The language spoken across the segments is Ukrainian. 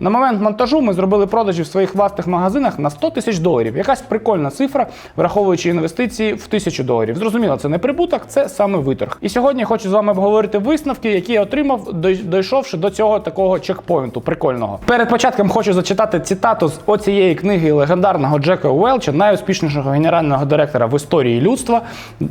На момент монтажу ми зробили продажі в своїх власних магазинах на 100 тисяч доларів. Якась прикольна цифра, враховуючи інвестиції в тисячу доларів. Зрозуміло, це не прибуток, це саме виторг. І сьогодні я хочу з вами обговорити висновки, які я отримав, дойшовши до цього такого чекпоінту. Прикольного. Перед початком хочу зачитати цитату з оцієї книги легендарного Джека Уелча, найуспішнішого генерального директора в історії людства.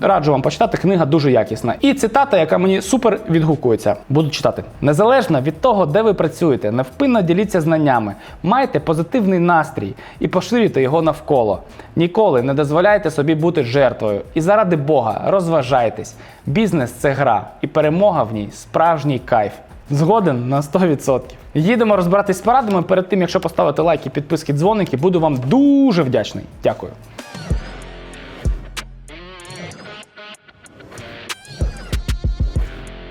Раджу вам почитати. Книга дуже якісна. І цитата, яка мені супер відгукується. Буду читати. Незалежно від того, де ви працюєте, невпинно діліться знаннями, майте позитивний настрій і поширюйте його навколо. Ніколи не дозволяйте собі бути жертвою. І заради Бога розважайтесь. Бізнес це гра, і перемога в ній справжній кайф. Згоден на 100%. Їдемо розбиратись з порадами. Перед тим, якщо поставити лайки, підписки, дзвоники, буду вам дуже вдячний. Дякую.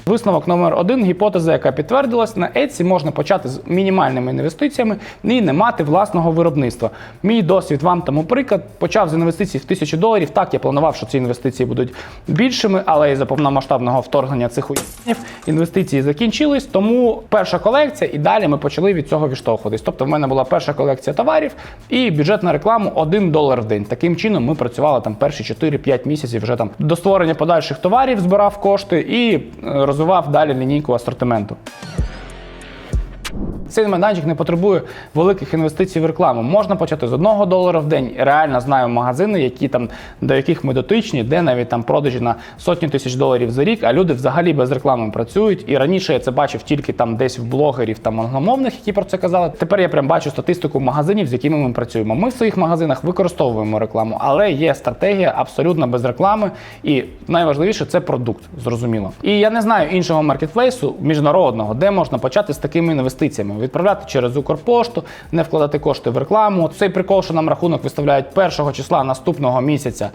Висновок номер один гіпотеза, яка підтвердилась, на Etsy можна почати з мінімальними інвестиціями і не мати власного виробництва. Мій досвід вам тому приклад. Почав з інвестицій в тисячу доларів. Так, я планував, що ці інвестиції будуть більшими, але із-за повномасштабного вторгнення цих уявів інвестиції закінчились. Тому перша колекція, і далі ми почали від цього відштовхуватись. Тобто, в мене була перша колекція товарів і бюджет на рекламу 1 долар в день. Таким чином ми працювали там перші 4-5 місяців вже там до створення подальших товарів, збирав кошти і е, розвивав далі лінійку асортименту. Цей майданчик не потребує великих інвестицій в рекламу. Можна почати з 1 долара в день. Реально знаю магазини, які там до яких ми дотичні, де навіть там продажі на сотні тисяч доларів за рік, а люди взагалі без реклами працюють. І раніше я це бачив тільки там десь в блогерів там англомовних, які про це казали. Тепер я прям бачу статистику магазинів, з якими ми працюємо. Ми в своїх магазинах використовуємо рекламу, але є стратегія абсолютно без реклами. І найважливіше це продукт, зрозуміло. І я не знаю іншого маркетплейсу міжнародного, де можна почати з такими інвестиціями. Відправляти через Укрпошту, не вкладати кошти в рекламу. Цей прикол, що нам рахунок виставляють першого числа наступного місяця.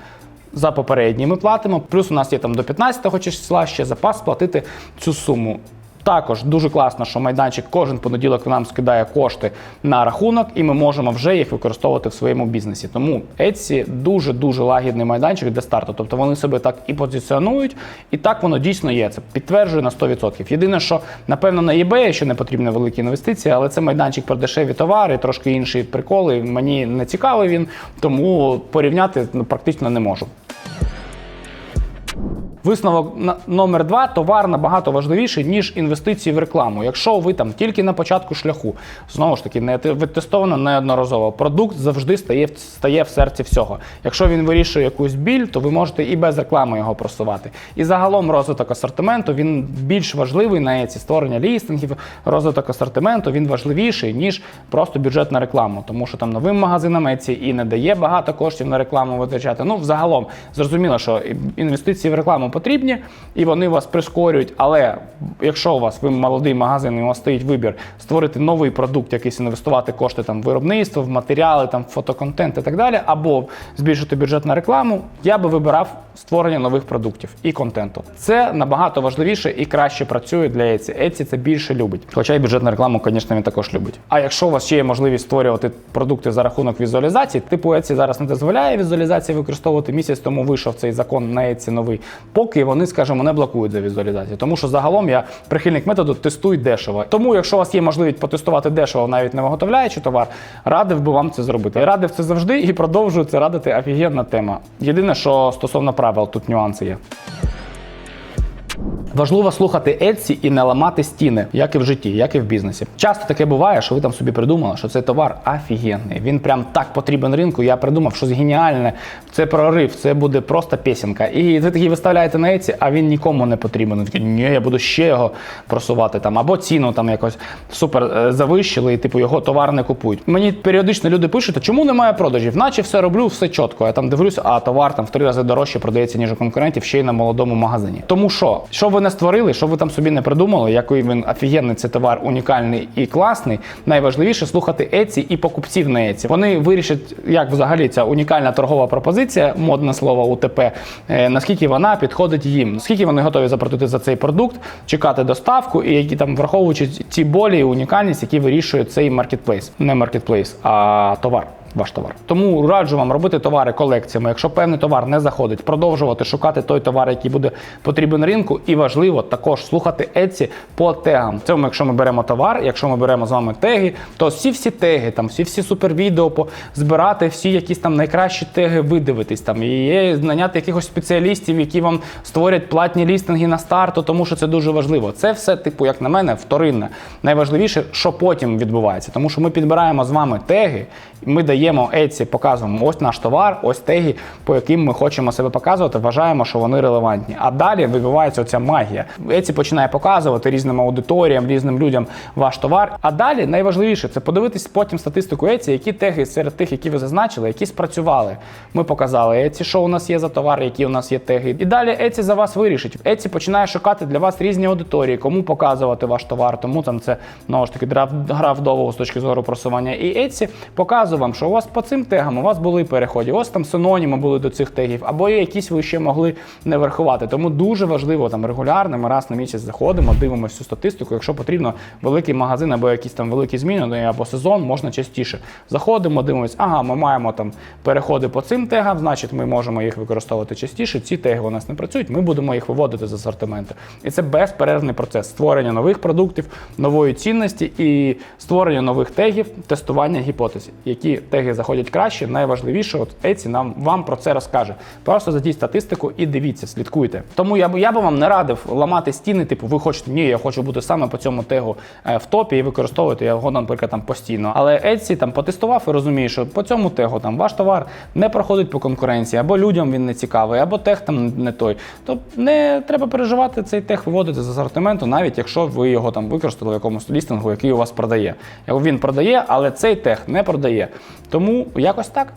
За попередній ми платимо. Плюс у нас є там до 15-го числа ще запас платити цю суму. Також дуже класно, що майданчик кожен понеділок нам скидає кошти на рахунок, і ми можемо вже їх використовувати в своєму бізнесі. Тому Etsy дуже дуже лагідний майданчик для старту. Тобто вони себе так і позиціонують, і так воно дійсно є. Це підтверджує на 100%. Єдине, що напевно на eBay ще не потрібні великі інвестиції, але це майданчик про дешеві товари, трошки інші приколи. Мені не цікавий він, тому порівняти ну, практично не можу. Висновок номер два: товар набагато важливіший, ніж інвестиції в рекламу. Якщо ви там тільки на початку шляху, знову ж таки, не те- відтестовано неодноразово. Продукт завжди стає, стає в серці всього. Якщо він вирішує якусь біль, то ви можете і без реклами його просувати. І загалом розвиток асортименту він більш важливий на Etsy. створення лістингів, розвиток асортименту він важливіший, ніж просто бюджет на рекламу. Тому що там новим магазинам Etsy і не дає багато коштів на рекламу витрачати. Ну, взагалом, зрозуміло, що інвестиції в рекламу потрібні і вони вас прискорюють. Але якщо у вас ви молодий магазин, і у вас стоїть вибір створити новий продукт, якийсь інвестувати кошти там в виробництво, в матеріали, там в фотоконтент і так далі, або збільшити бюджет на рекламу, я би вибирав створення нових продуктів і контенту. Це набагато важливіше і краще працює для Etsy. Etsy це більше любить. Хоча і бюджет на рекламу, звісно, він також любить. А якщо у вас ще є можливість створювати продукти за рахунок візуалізації, типу Etsy зараз не дозволяє візуалізації використовувати місяць тому вийшов цей закон на Etsy новий, поки вони, скажімо, не блокують за візуалізацію. Тому що загалом я прихильник методу тестуй дешево. Тому, якщо у вас є можливість потестувати дешево, навіть не виготовляючи товар, радив би вам це зробити. Я радив це завжди і продовжую це радити. Офігенна тема. Єдине, що стосовно правил, тут нюанси є. Важливо слухати Etsy і не ламати стіни, як і в житті, як і в бізнесі. Часто таке буває, що ви там собі придумали, що цей товар офігенний. Він прям так потрібен ринку. Я придумав щось геніальне. Це прорив, це буде просто пісенька. І ви такі виставляєте на Etsy, а він нікому не потрібен. Ви такі, ні, я буду ще його просувати там, або ціну там якось супер е, завищили, і типу його товар не купують. Мені періодично люди пишуть, чому немає продажів? Наче все роблю, все чітко. Я там дивлюся, а товар там в три рази дорожче продається, ніж у конкурентів, ще й на молодому магазині. Тому що, що ви не створили, що ви там собі не придумали, який він офігенний цей товар, унікальний і класний. Найважливіше слухати Еці і покупців на Еці. Вони вирішать, як взагалі ця унікальна торгова пропозиція, модне слово УТП, е, наскільки вона підходить їм, наскільки вони готові заплатити за цей продукт, чекати доставку, і які там враховуючи ті болі і унікальність, які вирішує цей маркетплейс, не маркетплейс, а товар. Ваш товар. Тому раджу вам робити товари колекціями. Якщо певний товар не заходить, продовжувати шукати той товар, який буде потрібен ринку. І важливо також слухати Etsy по тегам. Це якщо ми беремо товар, якщо ми беремо з вами теги, то всі всі теги, там всі всі супервідео по збирати, всі якісь там найкращі теги видивитись. Там і наняти якихось спеціалістів, які вам створять платні лістинги на старту, тому що це дуже важливо. Це все, типу, як на мене, вторинне. Найважливіше, що потім відбувається, тому що ми підбираємо з вами теги, ми даємо Etsy, показуємо ось наш товар, ось теги, по яким ми хочемо себе показувати, вважаємо, що вони релевантні. А далі вибивається оця магія. Etsy починає показувати різним аудиторіям, різним людям ваш товар. А далі найважливіше це подивитись потім статистику Etsy, які теги серед тих, які ви зазначили, які спрацювали. Ми показали Etsy, що у нас є за товар, які у нас є теги. І далі Etsy за вас вирішить. Etsy починає шукати для вас різні аудиторії, кому показувати ваш товар. Тому там це знову ж таки гра, вдовго з точки зору просування. І Etsy показує вам, що у вас по цим тегам у вас були переходи, ось там синоніми були до цих тегів, або якісь ви ще могли не врахувати. Тому дуже важливо там регулярно. Ми раз на місяць заходимо, дивимося всю статистику. Якщо потрібно великий магазин або якісь там великі зміни, ну, або сезон, можна частіше. Заходимо, дивимося, ага, ми маємо там переходи по цим тегам, значить, ми можемо їх використовувати частіше. Ці теги у нас не працюють, ми будемо їх виводити з асортименту. І це безперервний процес створення нових продуктів, нової цінності і створення нових тегів, тестування гіпотез. Які теги заходять краще, найважливіше, от Etsy нам вам про це розкаже. Просто зайдіть статистику і дивіться, слідкуйте. Тому я б я би вам не радив ламати стіни, типу, ви хочете, ні, я хочу бути саме по цьому тегу е, в топі і використовувати його, наприклад, там постійно. Але Etsy там потестував і розуміє, що по цьому тегу там ваш товар не проходить по конкуренції, або людям він не цікавий, або тег там не той. То не треба переживати цей тег виводити з асортименту, навіть якщо ви його там використали в якомусь лістингу, який у вас продає. Він продає, але цей тег не продає. Тому якось так.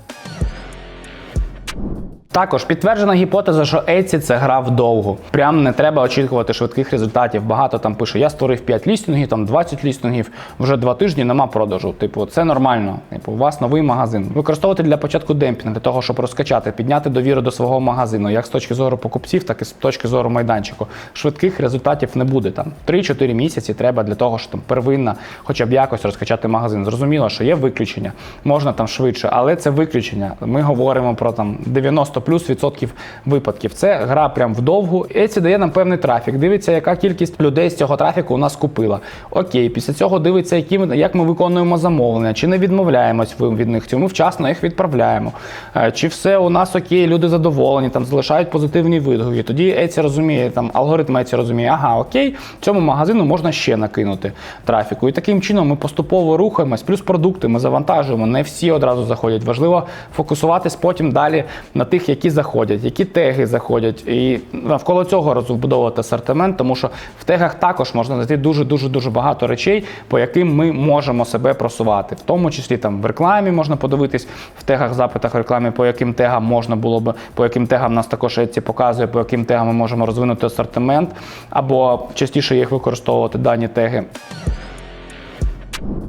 Також підтверджена гіпотеза, що Etsy – це гра вдовго. Прям не треба очікувати швидких результатів. Багато там пише: я створив 5 лістингів, там 20 лістингів, вже 2 тижні нема продажу. Типу, це нормально. Типу, у вас новий магазин. Використовувати для початку демпінг, для того, щоб розкачати, підняти довіру до свого магазину, як з точки зору покупців, так і з точки зору майданчику. Швидких результатів не буде. Там 3-4 місяці треба для того, щоб там первинно, хоча б якось розкачати магазин. Зрозуміло, що є виключення, можна там швидше, але це виключення. Ми говоримо про там 90 плюс відсотків випадків. Це гра прям вдовгу. Etsy дає нам певний трафік. Дивиться, яка кількість людей з цього трафіку у нас купила. Окей, після цього дивиться, які як ми виконуємо замовлення, чи не відмовляємось від них, чи ми вчасно їх відправляємо. Е, Чи все у нас окей, люди задоволені, там залишають позитивні відгуки. Тоді Etsy розуміє, там алгоритм Etsy розуміє, ага, окей, цьому магазину можна ще накинути трафіку. І таким чином ми поступово рухаємось, плюс продукти ми завантажуємо. Не всі одразу заходять. Важливо фокусуватись потім далі на тих, які заходять, які теги заходять, і навколо цього розбудовувати асортимент, тому що в тегах також можна знайти дуже дуже дуже багато речей, по яким ми можемо себе просувати. В тому числі там в рекламі можна подивитись в тегах, запитах рекламі, по яким тегам можна було би, по яким тегам нас також Etsy показує, по яким тегам ми можемо розвинути асортимент, або частіше їх використовувати дані теги.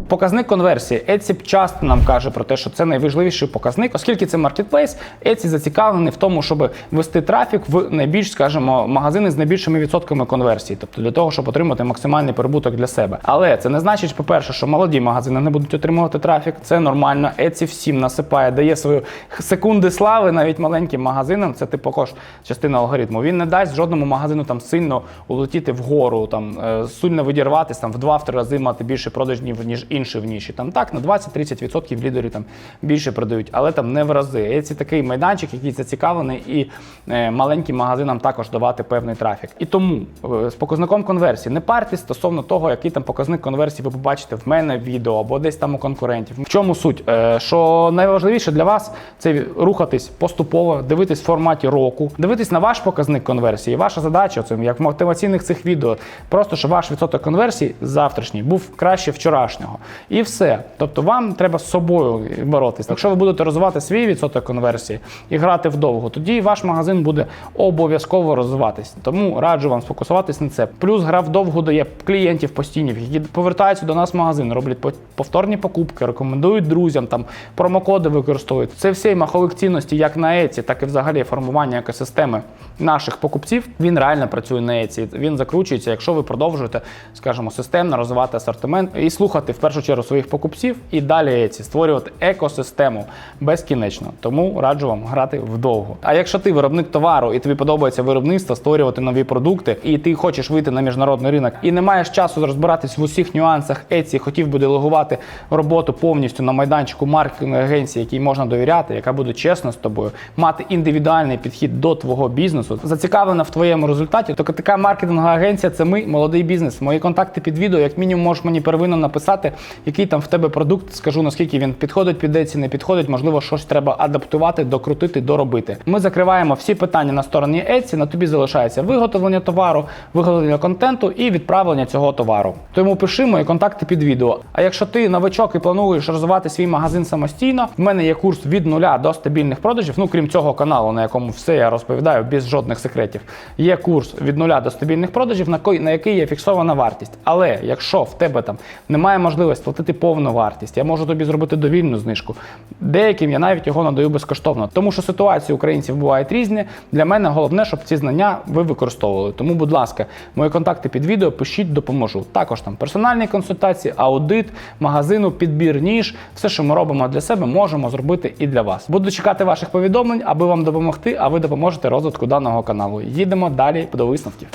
Показник конверсії. Etsy часто нам каже про те, що це найважливіший показник, оскільки це маркетплейс, Etsy зацікавлений в тому, щоб вести трафік в найбільш, скажімо, магазини з найбільшими відсотками конверсії, тобто для того, щоб отримати максимальний прибуток для себе. Але це не значить, по-перше, що молоді магазини не будуть отримувати трафік. Це нормально. Etsy всім насипає, дає свою секунди слави навіть маленьким магазинам. Це типу також частина алгоритму. Він не дасть жодному магазину там сильно улетіти вгору, там е, сильно видірватися, там в два-три рази мати більше продажнів, ніж інші в ніші. Там так на 20-30% лідери там більше продають, але там не в рази. Це такий майданчик, який зацікавлений, і е, маленьким магазинам також давати певний трафік. І тому е, з показником конверсії не партесь стосовно того, який там показник конверсії ви побачите в мене в відео або десь там у конкурентів. В чому суть? Е, що найважливіше для вас це рухатись поступово, дивитись в форматі року, дивитись на ваш показник конверсії. Ваша задача, це як в мотиваційних цих відео, просто щоб ваш відсоток конверсії завтрашній був краще вчорашнього. І все. Тобто вам треба з собою боротися. Якщо ви будете розвивати свій відсоток конверсії і грати вдовго, тоді ваш магазин буде обов'язково розвиватись. Тому раджу вам сфокусуватись на це. Плюс гра вдовго дає клієнтів постійних, які повертаються до нас в магазин, роблять повторні покупки, рекомендують друзям, там промокоди використовують. Це всі маховик цінності, як на Еці, так і взагалі формування екосистеми наших покупців. Він реально працює на Еці. Він закручується, якщо ви продовжуєте, скажімо, системно розвивати асортимент і слухати в першу чергу своїх покупців і далі Еці, створювати екосистему безкінечно. Тому раджу вам грати вдовго. А якщо ти виробник товару і тобі подобається виробництво, створювати нові продукти, і ти хочеш вийти на міжнародний ринок і не маєш часу розбиратись в усіх нюансах Еці, хотів би делегувати роботу повністю на майданчику маркетингової агенції, якій можна довіряти, яка буде чесна з тобою, мати індивідуальний підхід до твого бізнесу, зацікавлена в твоєму результаті, то така маркетингова агенція це ми, молодий бізнес. Мої контакти під відео, як мінімум, можеш мені первинно написати, який там в тебе продукт, скажу наскільки він підходить під Еці, не підходить, можливо, щось треба адаптувати, докрутити, доробити. Ми закриваємо всі питання на стороні Еці, на тобі залишається виготовлення товару, виготовлення контенту і відправлення цього товару. Тому пиши мої контакти під відео. А якщо ти новачок і плануєш розвивати свій магазин самостійно, в мене є курс від нуля до стабільних продажів. Ну крім цього каналу, на якому все я розповідаю без жодних секретів. Є курс від нуля до стабільних продажів, на який є фіксована вартість. Але якщо в тебе там немає можливості платити повну вартість, я можу тобі зробити довільну знижку. Деяким я навіть його надаю безкоштовно, тому що ситуації українців бувають різні. Для мене головне, щоб ці знання ви використовували. Тому, будь ласка, мої контакти під відео пишіть, допоможу. Також там персональні консультації, аудит, магазину, підбір ніж, все, що ми робимо для себе, можемо зробити і для вас. Буду чекати ваших повідомлень, аби вам допомогти, а ви допоможете розвитку даного каналу. Їдемо далі до висновків.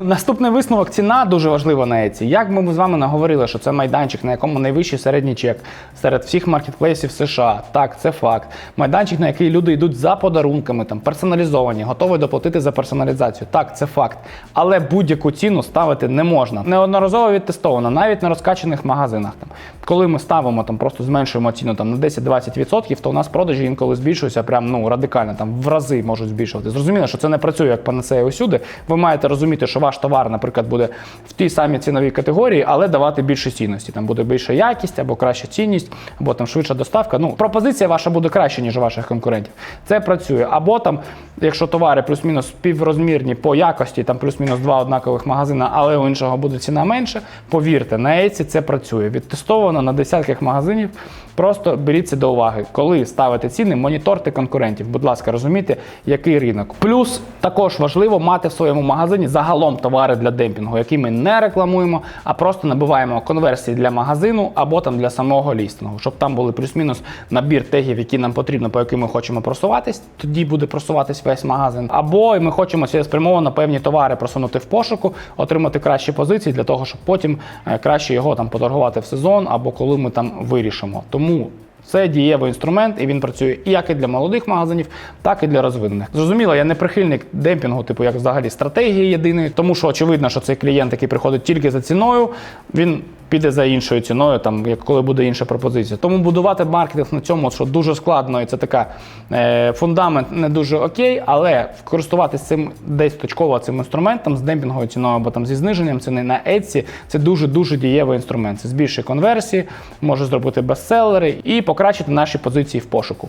Наступний висновок ціна дуже важлива на Еці. Як ми з вами наговорили, що це майданчик, на якому найвищий середній чек серед всіх маркетплейсів США. Так, це факт. Майданчик, на який люди йдуть за подарунками, там персоналізовані, готові доплатити за персоналізацію. Так, це факт. Але будь-яку ціну ставити не можна. Неодноразово відтестовано, навіть на розкачаних магазинах. Там, коли ми ставимо там, просто зменшуємо ціну там на 10-20%, то у нас продажі інколи збільшуються прям ну радикально, там в рази можуть збільшувати. Зрозуміло, що це не працює як панацея усюди. Ви маєте розуміти, що ваш товар, наприклад, буде в тій самій ціновій категорії, але давати більше цінності. Там буде більша якість або краща цінність, або там швидша доставка. Ну, пропозиція ваша буде краще, ніж ваших конкурентів. Це працює. Або там, якщо товари плюс-мінус співрозмірні по якості, там плюс-мінус два однакових магазина, але у іншого буде ціна менше. Повірте, на Еці це працює. Відтестовано на десятках магазинів. Просто беріть це до уваги. Коли ставите ціни, моніторте конкурентів. Будь ласка, розумійте, який ринок. Плюс також важливо мати в своєму магазині загалом товари для демпінгу, які ми не рекламуємо, а просто набиваємо конверсії для магазину або там для самого лістингу, щоб там були плюс-мінус набір тегів, які нам потрібно, по яким ми хочемо просуватись. Тоді буде просуватись весь магазин. Або ми хочемо цілеспрямовано певні товари просунути в пошуку, отримати кращі позиції для того, щоб потім е, краще його там поторгувати в сезон або коли ми там вирішимо. Тому це дієвий інструмент, і він працює як і для молодих магазинів, так і для розвинених. Зрозуміло, я не прихильник демпінгу, типу як взагалі стратегії єдиної, тому що очевидно, що цей клієнт, який приходить тільки за ціною, він піде за іншою ціною, там як коли буде інша пропозиція. Тому будувати маркетинг на цьому, що дуже складно, і це така е, фундамент не дуже окей, але користуватися цим десь точково цим інструментом з демпінговою ціною або там зі зниженням ціни на Etsy, це дуже дуже дієвий інструмент. Це збільшує конверсії, може зробити бестселери і покращити наші позиції в пошуку.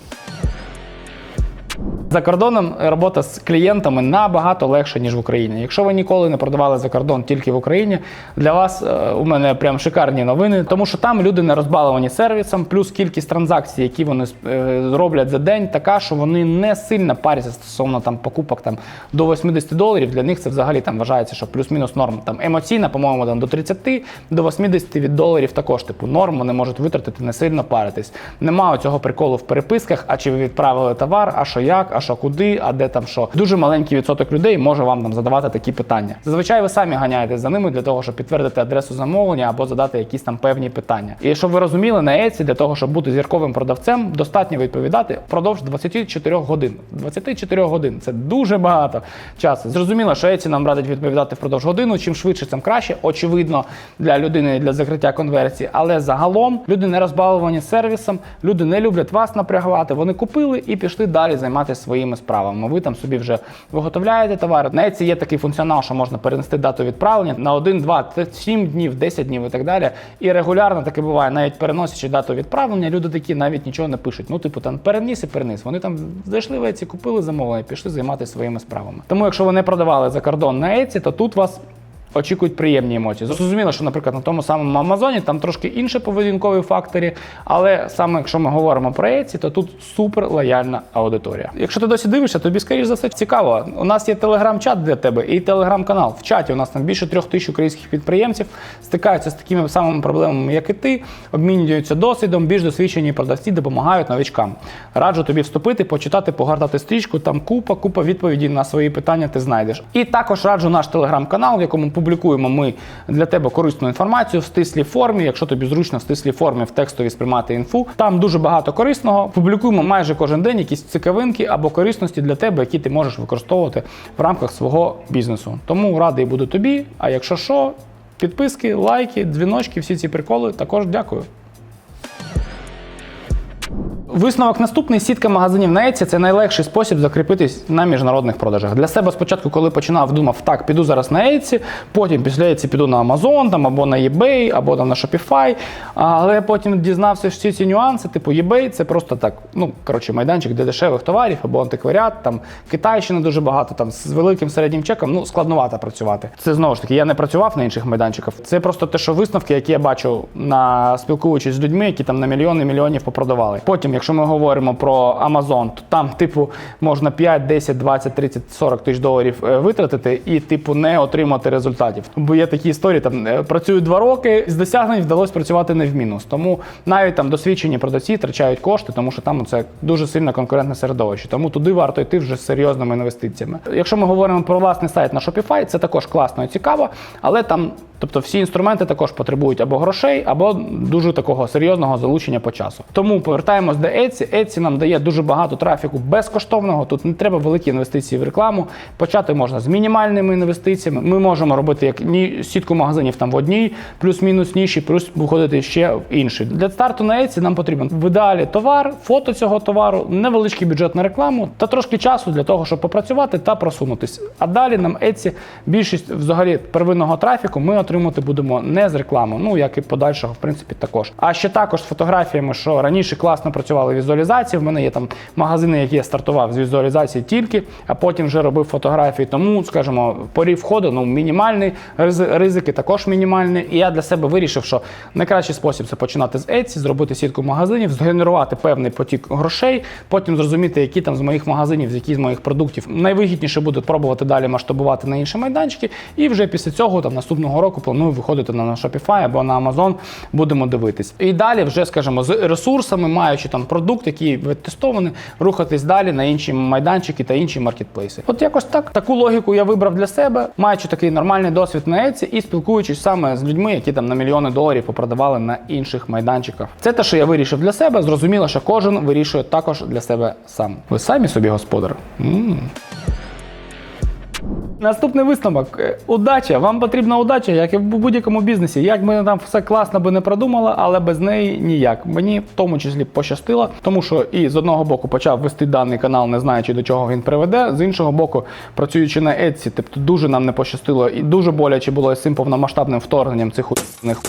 За кордоном робота з клієнтами набагато легше, ніж в Україні. Якщо ви ніколи не продавали за кордон тільки в Україні, для вас е, у мене прям шикарні новини, тому що там люди не розбаловані сервісом, плюс кількість транзакцій, які вони е, роблять за день, така, що вони не сильно паряться стосовно там покупок там до 80 доларів. Для них це взагалі там вважається, що плюс-мінус норм. Там емоційна, по-моєму, там до 30, до 80 від доларів також типу норм. Вони можуть витратити не сильно паритись. Нема цього приколу в переписках, а чи ви відправили товар, а що як, а що куди, а де там що. Дуже маленький відсоток людей може вам там задавати такі питання. Зазвичай ви самі ганяєтесь за ними для того, щоб підтвердити адресу замовлення або задати якісь там певні питання. І щоб ви розуміли, на Еці для того, щоб бути зірковим продавцем, достатньо відповідати впродовж 24 годин. 24 годин це дуже багато часу. Зрозуміло, що Еці нам радить відповідати впродовж годину. Чим швидше, тим краще. Очевидно, для людини для закриття конверсії. Але загалом люди не розбаловані сервісом, люди не люблять вас напрягати. Вони купили і пішли далі займатися своїм. своїми справами. Ви там собі вже виготовляєте товари. На Etsy є такий функціонал, що можна перенести дату відправлення на 1, 2, 7 днів, 10 днів і так далі. І регулярно таке буває, навіть переносячи дату відправлення, люди такі навіть нічого не пишуть. Ну, типу, там переніс і переніс. Вони там зайшли в Etsy, купили замовлення, пішли займатися своїми справами. Тому, якщо ви не продавали за кордон на Etsy, то тут вас очікують приємні емоції. Зрозуміло, що, наприклад, на тому самому Амазоні там трошки інші поведінкові фактори, але саме якщо ми говоримо про Etsy, то тут супер лояльна аудиторія. Якщо ти досі дивишся, тобі скоріш за все цікаво. У нас є телеграм-чат для тебе і телеграм-канал. В чаті у нас там більше трьох тисяч українських підприємців стикаються з такими самими проблемами, як і ти, обмінюються досвідом, більш досвідчені продавці допомагають новичкам. Раджу тобі вступити, почитати, погортати стрічку. Там купа, купа відповідей на свої питання ти знайдеш. І також раджу наш телеграм-канал, в якому публікуємо ми для тебе корисну інформацію в стислій формі. Якщо тобі зручно в стислій формі в текстові сприймати інфу, там дуже багато корисного. Публікуємо майже кожен день якісь цікавинки або корисності для тебе, які ти можеш використовувати в рамках свого бізнесу. Тому радий буду тобі. А якщо що, підписки, лайки, дзвіночки, всі ці приколи також дякую. Висновок наступний сітка магазинів на Etsy – це найлегший спосіб закріпитись на міжнародних продажах. Для себе спочатку, коли починав, думав, так, піду зараз на Etsy, потім після Etsy піду на Amazon, там, або на eBay, або там, на Shopify. Але потім дізнався всі ці нюанси, типу eBay це просто так, ну коротше, майданчик для дешевих товарів або антикваріат, там Китайщини дуже багато, там з великим середнім чеком, ну складновато працювати. Це знову ж таки, я не працював на інших майданчиках. Це просто те, що висновки, які я бачу на спілкуючись з людьми, які там на мільйони мільйонів попродавали. Потім, якщо ми говоримо про Amazon, то там, типу, можна 5, 10, 20, 30, 40 тисяч доларів е, витратити і, типу, не отримати результатів. Бо є такі історії, там е, працюю два роки, з досягнень вдалося працювати не в мінус. Тому навіть там досвідчені продавці втрачають кошти, тому що там це дуже сильно конкурентне середовище. Тому туди варто йти вже з серйозними інвестиціями. Якщо ми говоримо про власний сайт на Shopify, це також класно і цікаво, але там. Тобто всі інструменти також потребують або грошей, або дуже такого серйозного залучення по часу. Тому повертаємось до Etsy. Etsy нам дає дуже багато трафіку безкоштовного. Тут не треба великі інвестиції в рекламу. Почати можна з мінімальними інвестиціями. Ми можемо робити як сітку магазинів там в одній, плюс-мінус ніші, плюс виходити ще в інші. Для старту на Etsy нам потрібен в ідеалі товар, фото цього товару, невеличкий бюджет на рекламу та трошки часу для того, щоб попрацювати та просунутись. А далі нам Etsy більшість взагалі первинного трафіку ми отримувати будемо не з реклами, ну як і подальшого, в принципі, також. А ще також з фотографіями, що раніше класно працювали візуалізації. В мене є там магазини, які я стартував з візуалізації тільки, а потім вже робив фотографії. Тому, скажімо, порів входу ну мінімальний, ризики також мінімальні. І я для себе вирішив, що найкращий спосіб це починати з Etsy, зробити сітку магазинів, згенерувати певний потік грошей, потім зрозуміти, які там з моїх магазинів, з які з моїх продуктів найвигідніше буде пробувати далі масштабувати на інші майданчики. І вже після цього, там наступного року, планую виходити на Shopify або на Amazon, будемо дивитись. І далі, вже скажімо, з ресурсами, маючи там продукт, який відтестований, рухатись далі на інші майданчики та інші маркетплейси. От якось так. Таку логіку я вибрав для себе, маючи такий нормальний досвід на Etsy і спілкуючись саме з людьми, які там на мільйони доларів попродавали на інших майданчиках. Це те, що я вирішив для себе. Зрозуміло, що кожен вирішує також для себе сам. Ви самі собі господар. м Наступний висновок. Е, Удача. Вам потрібна удача, як і в будь-якому бізнесі. Як би там все класно би не продумала, але без неї ніяк. Мені в тому числі пощастило, тому що і з одного боку почав вести даний канал, не знаючи до чого він приведе. З іншого боку, працюючи на Etsy, тобто дуже нам не пощастило і дуже боляче було з цим повномасштабним вторгненням цих хуйних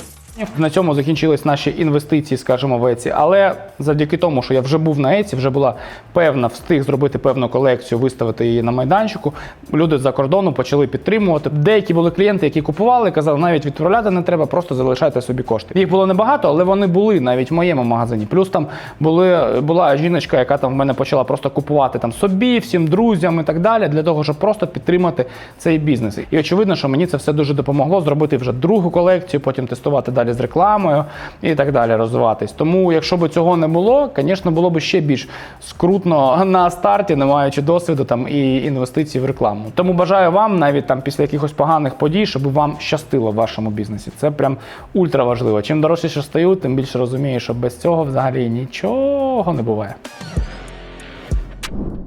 на цьому закінчились наші інвестиції, скажімо, в Etsy. Але завдяки тому, що я вже був на Etsy, вже була певна, встиг зробити певну колекцію, виставити її на майданчику. Люди за кордону почали підтримувати. Деякі були клієнти, які купували, казали, навіть відправляти не треба, просто залишайте собі кошти. Їх було небагато, але вони були навіть в моєму магазині. Плюс там були, була жіночка, яка там в мене почала просто купувати там собі, всім друзям і так далі, для того, щоб просто підтримати цей бізнес. І очевидно, що мені це все дуже допомогло зробити вже другу колекцію, потім тестувати далі з рекламою і так далі розвиватись. Тому, якщо б цього не було, звісно, було б ще більш скрутно на старті, не маючи досвіду там і інвестицій в рекламу. Тому бажаю вам навіть там після якихось поганих подій, щоб вам щастило в вашому бізнесі. Це прям ультра важливо. Чим дорожче стаю, тим більше розумію, що без цього взагалі нічого не буває.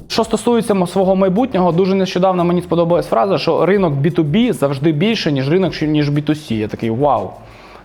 Що стосується свого майбутнього, дуже нещодавно мені сподобалась фраза, що ринок B2B завжди більше, ніж ринок, ніж B2C. Я такий вау.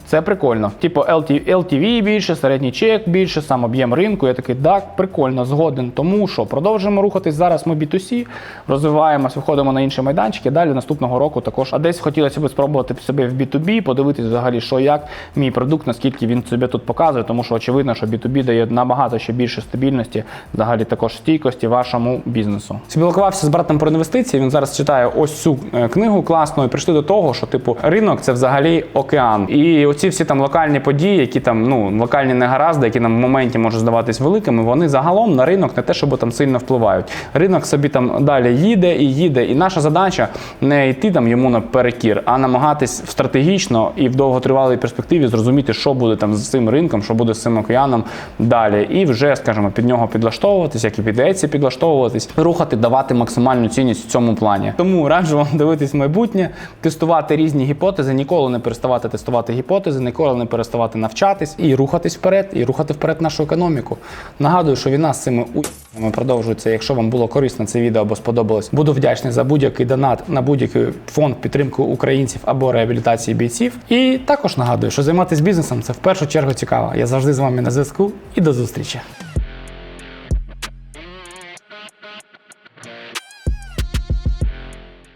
Це прикольно. Типу LT, LTV більше, середній чек більше, сам об'єм ринку. Я такий, так, прикольно, згоден. Тому що продовжуємо рухатись. Зараз ми B2C, розвиваємось, виходимо на інші майданчики. Далі наступного року також. А десь хотілося б спробувати себе в B2B, подивитись взагалі, що як мій продукт, наскільки він себе тут показує, тому що очевидно, що B2B дає набагато ще більше стабільності, взагалі також стійкості вашому бізнесу. Спілкувався з братом про інвестиції. Він зараз читає ось цю е, книгу класно і прийшли до того, що типу ринок це взагалі океан. І оці всі там локальні події, які там ну локальні негаразди, які нам в моменті можуть здаватись великими, вони загалом на ринок не те, щоб там сильно впливають. Ринок собі там далі їде і їде. І наша задача не йти там йому наперекір, а намагатись стратегічно і в довготривалій перспективі зрозуміти, що буде там з цим ринком, що буде з цим океаном далі, і вже, скажімо, під нього підлаштовуватись, як і під підлаштовуватись, рухати, давати максимальну цінність в цьому плані. Тому раджу вам дивитись майбутнє, тестувати різні гіпотези, ніколи не переставати тестувати гіпотези, ніколи не переставати навчатись і рухатись вперед, і рухати вперед нашу економіку. Нагадую, що війна з цими уїбами продовжується. Якщо вам було корисно це відео або сподобалось, буду вдячний за будь-який донат на будь-який фонд підтримки українців або реабілітації бійців. І також нагадую, що займатися бізнесом це в першу чергу цікаво. Я завжди з вами на зв'язку і до зустрічі.